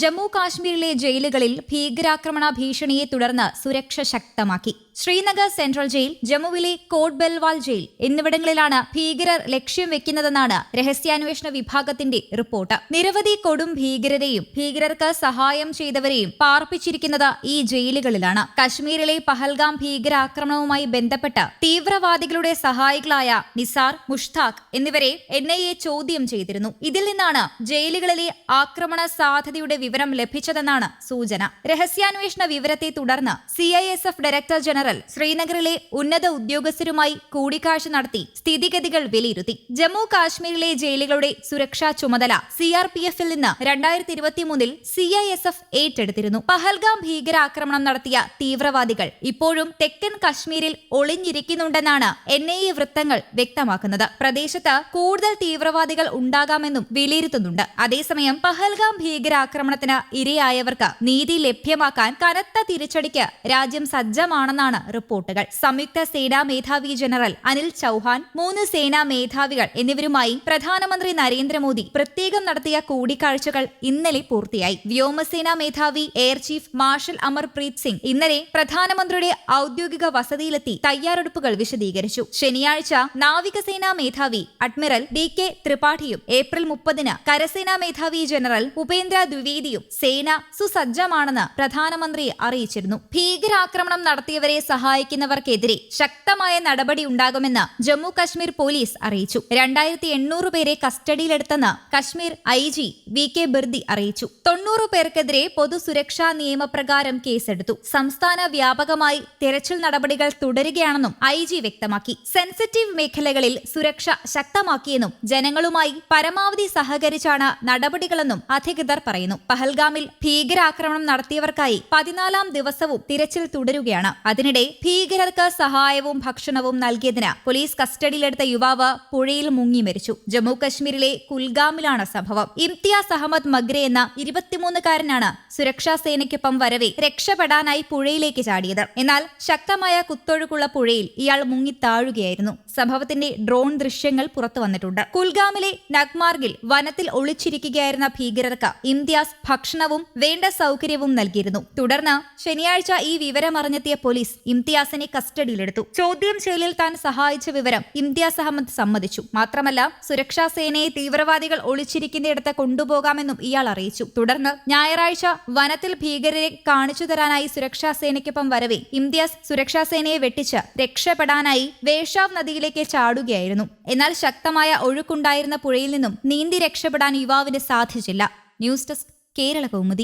ജമ്മു കാശ്മീരിലെ ജയിലുകളിൽ ഭീകരാക്രമണ ഭീഷണിയെ തുടർന്ന് സുരക്ഷ ശക്തമാക്കി. ശ്രീനഗർ സെൻട്രൽ ജയിൽ ജമ്മുവിലെ കോട്ട് ബെൽവാൽ ജയിൽ എന്നിവിടങ്ങളിലാണ് ഭീകരർ ലക്ഷ്യം വെക്കുന്നതെന്നാണ് രഹസ്യാന്വേഷണ വിഭാഗത്തിന്റെ റിപ്പോർട്ട്. നിരവധി കൊടും ഭീകരരെയും ഭീകരർക്ക് സഹായം ചെയ്തവരെയും പാർപ്പിച്ചിരിക്കുന്നത് ഈ ജയിലുകളിലാണ്. കശ്മീരിലെ പഹൽഗാം ഭീകരാക്രമണവുമായി ബന്ധപ്പെട്ട് തീവ്രവാദികളുടെ സഹായികളായ നിസാർ മുഷ്താഖ് എന്നിവരെ എൻ ഐ എ ചോദ്യം ചെയ്തിരുന്നു. ഇതിൽ നിന്നാണ് ജയിലുകളിലെ ആക്രമണ സാധ്യതയുടെ വിവരം ലഭിച്ചതെന്നാണ് സൂചന. രഹസ്യാന്വേഷണ വിവരത്തെ തുടർന്ന് സി ഡയറക്ടർ ജനറൽ ശ്രീനഗറിലെ ഉന്നത ഉദ്യോഗസ്ഥരുമായി കൂടിക്കാഴ്ച നടത്തി സ്ഥിതിഗതികൾ വിലയിരുത്തി. ജമ്മു കാശ്മീരിലെ ജയിലുകളുടെ സുരക്ഷാ ചുമതല സി ആർ പി എഫിൽ നിന്ന് രണ്ടായിരത്തി ഇരുപത്തിമൂന്നിൽ സി ഐ എസ് എഫ് ഏറ്റെടുത്തിരുന്നു. പഹൽഗാം ഭീകരാക്രമണം നടത്തിയ തീവ്രവാദികൾ ഇപ്പോഴും തെക്കൻ കശ്മീരിൽ ഒളിഞ്ഞിരിക്കുന്നുണ്ടെന്നാണ് എൻ ഐ എ വൃത്തങ്ങൾ വ്യക്തമാക്കുന്നത്. പ്രദേശത്ത് കൂടുതൽ തീവ്രവാദികൾ ഉണ്ടാകാമെന്നും വിലയിരുത്തുന്നുണ്ട്. അതേസമയം പഹൽഗാം ഭീകരാക്രമണത്തിന് ഇരയായവർക്ക് നീതി ലഭ്യമാക്കാൻ കനത്ത തിരിച്ചടിക്ക് രാജ്യം സജ്ജമാണെന്നാണ് റിപ്പോർട്ടുകൾ. സംയുക്ത സേനാ മേധാവി ജനറൽ അനിൽ ചൌഹാൻ മൂന്ന് സേനാ മേധാവികൾ എന്നിവരുമായി പ്രധാനമന്ത്രി നരേന്ദ്രമോദി പ്രത്യേകം നടത്തിയ കൂടിക്കാഴ്ചകൾ ഇന്നലെ പൂർത്തിയായി. വ്യോമസേനാ മേധാവി air chief marshal Amarpreet Singh ഇന്നലെ പ്രധാനമന്ത്രിയുടെ ഔദ്യോഗിക വസതിയിലെത്തി തയ്യാറെടുപ്പുകൾ വിശദീകരിച്ചു. ശനിയാഴ്ച നാവികസേനാ മേധാവി അഡ്മിറൽ ഡി കെ ത്രിപാഠിയും ഏപ്രിൽ മുപ്പതിന് കരസേനാ മേധാവി ജനറൽ ഉപേന്ദ്ര ദ്വിവേദിയും സേന സുസജ്ജമാണെന്ന് പ്രധാനമന്ത്രി അറിയിച്ചിരുന്നു. ഭീകരാക്രമണം നടത്തിയവരെ സഹായിക്കുന്നവർക്കെതിരെ ശക്തമായ നടപടി ഉണ്ടാകുമെന്ന് ജമ്മു കശ്മീർ പോലീസ് അറിയിച്ചു. രണ്ടായിരത്തി എണ്ണൂറ് പേരെ കസ്റ്റഡിയിലെടുത്തെന്ന് Kashmir I G V K Birdi അറിയിച്ചു. തൊണ്ണൂറ് പേർക്കെതിരെ പൊതുസുരക്ഷാ നിയമപ്രകാരം കേസെടുത്തു. സംസ്ഥാന വ്യാപകമായി തെരച്ചിൽ നടപടികൾ തുടരുകയാണെന്നും ഐ ജി വ്യക്തമാക്കി. സെൻസിറ്റീവ് മേഖലകളിൽ സുരക്ഷ ശക്തമാക്കിയെന്നും ജനങ്ങളുമായി പരമാവധി സഹകരിച്ചാണ് നടപടികളെന്നും അധികൃതർ പറയുന്നു. പഹൽഗാമിൽ ഭീകരാക്രമണം നടത്തിയവർക്കായി പതിനാലാം ദിവസവും തിരച്ചിൽ തുടരുകയാണ്. അതിനിടെ ഭീകരർക്ക് സഹായവും ഭക്ഷണവും നൽകിയതിന് പോലീസ് കസ്റ്റഡിയിലെടുത്ത യുവാവ് പുഴയിൽ മുങ്ങി മരിച്ചു. ജമ്മു കശ്മീരിലെ കുൽഗാമിലാണ് സംഭവം. ഇംതിയാസ് അഹമ്മദ് മഗ്രെ എന്ന ഇരുപത്തിമൂന്നുകാരനാണ് സുരക്ഷാ സേനയ്ക്കൊപ്പം വരവെ രക്ഷപ്പെടാനായി പുഴയിലേക്ക് ചാടിയത്. എന്നാൽ ശക്തമായ കുത്തൊഴുക്കുള്ള പുഴയിൽ ഇയാൾ മുങ്ങി താഴുകയായിരുന്നു. സംഭവത്തിന്റെ ഡ്രോൺ ദൃശ്യങ്ങൾ പുറത്തു വന്നിട്ടുണ്ട്. കുൽഗാമിലെ നഗ്മാർഗിൽ വനത്തിൽ ഒളിച്ചിരിക്കുകയായിരുന്ന ഭീകരർക്ക് ഇംതിയാസ് ഭക്ഷണവും വേണ്ട സൗകര്യവും നൽകിയിരുന്നു. തുടർന്ന് ശനിയാഴ്ച ഈ വിവരമറിഞ്ഞെത്തിയ പോലീസ് ഇംതിയാസിനെ കസ്റ്റഡിയിലെടുത്തു. ചോദ്യം ചെയ്യലിൽ താൻ സഹായിച്ച വിവരം ഇംതിയാസ് അഹമ്മദ് സമ്മതിച്ചു. മാത്രമല്ല സുരക്ഷാ സേനയെ തീവ്രവാദികൾ ഒളിച്ചിരിക്കുന്നിടത്ത് കൊണ്ടുപോകാമെന്നും ഇയാൾ അറിയിച്ചു. തുടർന്ന് ഞായറാഴ്ച വനത്തിൽ ഭീകരരെ കാണിച്ചു തരാനായി സുരക്ഷാ സേനയ്ക്കൊപ്പം വരവെ ഇംതിയാസ് സുരക്ഷാ സേനയെ വെട്ടിച്ച് രക്ഷപ്പെടാനായി വേഷാവ് നദിയിലേക്ക് ചാടുകയായിരുന്നു. എന്നാൽ ശക്തമായ ഒഴുക്കുണ്ടായിരുന്ന പുഴയിൽ നിന്നും നീന്തി രക്ഷപ്പെടാൻ യുവാവിന് സാധിച്ചില്ല. News desk Kerala Kaumudi.